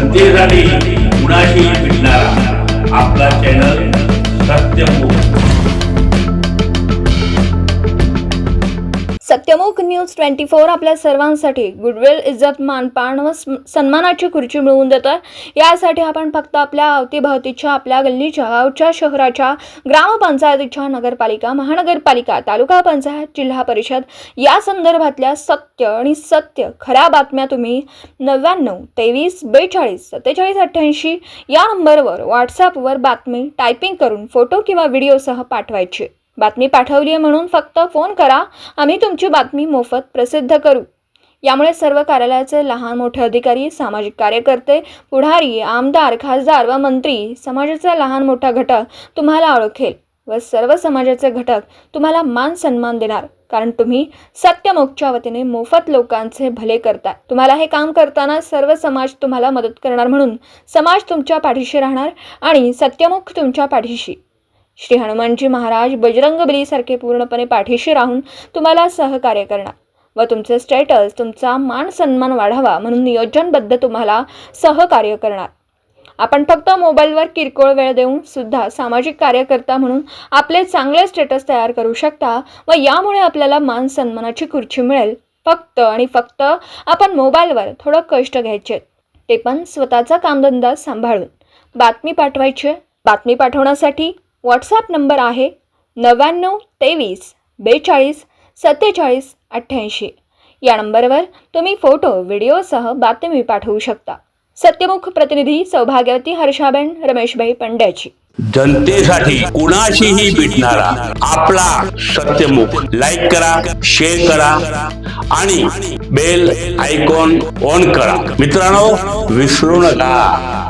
जनतेसाठी कुणाशी भेटणारा आपला channel Satyamukh Satyamukh news twenty four आपल्या सर्वांसाठी गुडविल इज्जत मानपान व सन्मानाची खुर्ची मिळवून देतोय. यासाठी आपण फक्त आपल्या अवतीभवतीच्या आपल्या गल्लीच्या गावच्या शहराच्या ग्रामपंचायतीच्या नगरपालिका महानगरपालिका तालुका पंचायत जिल्हा परिषद या संदर्भातल्या सत्य आणि सत्य खऱ्या बातम्या तुम्ही नव्याण्णव तेवीस बेचाळीस सत्तेचाळीस अठ्ठ्याऐंशी या नंबरवर व्हॉट्सॲपवर बातमी टायपिंग करून फोटो किंवा व्हिडिओसह पाठवायची. बातमी पाठवली आहे म्हणून फक्त फोन करा. आम्ही तुमची बातमी मोफत प्रसिद्ध करू. यामुळे सर्व कार्यालयाचे लहान मोठे अधिकारी सामाजिक कार्यकर्ते पुढारी आमदार खासदार व मंत्री समाजाचा लहान मोठा घटक तुम्हाला ओळखेल व सर्व समाजाचे घटक तुम्हाला मान सन्मान देणार. कारण तुम्ही सत्यमुखच्या वतीने मोफत लोकांचे भले करता तुम्हाला हे काम करताना सर्व समाज तुम्हाला मदत करणार म्हणून समाज तुमच्या पाठीशी राहणार आणि सत्यमुख तुमच्या पाठीशी. श्री हनुमानजी महाराज बजरंग बलीसारखे पूर्णपणे पाठीशी राहून तुम्हाला सहकार्य करणार. व तुमचे स्टेटस तुमचा मान सन्मान वाढावा म्हणून नियोजनबद्ध तुम्हाला सहकार्य करणार. आपण फक्त मोबाईलवर किरकोळ वेळ देऊन सुद्धा सामाजिक कार्यकर्ता म्हणून आपले चांगले स्टेटस तयार करू शकता व यामुळे आपल्याला मान सन्मानाची खुर्ची मिळेल. फक्त आणि फक्त आपण मोबाईलवर थोडं कष्ट घ्यायचे. ते पण स्वतःचा कामधंदा सांभाळून. बातमी पाठवायचे. बातमी पाठवण्यासाठी व्हॉट्सॲप नंबर आहे नव्याण्णव तेवीस बेचाळीस सत्तेचाळीस अठ्ठ्याऐंशी. या नंबरवर तुम्ही फोटो व्हिडिओसह बातमी पाठवू शकता. सत्यमुख प्रतिनिधी सौभाग्यवती हर्षाबेन रमेशभाई पंड्याची. जनतेसाठी कुणाशीही भेटणारा आपला सत्यमुख लाईक करा शेअर करा आणि बेल आयकॉन ऑन करा. मित्रांनो विसरू नका.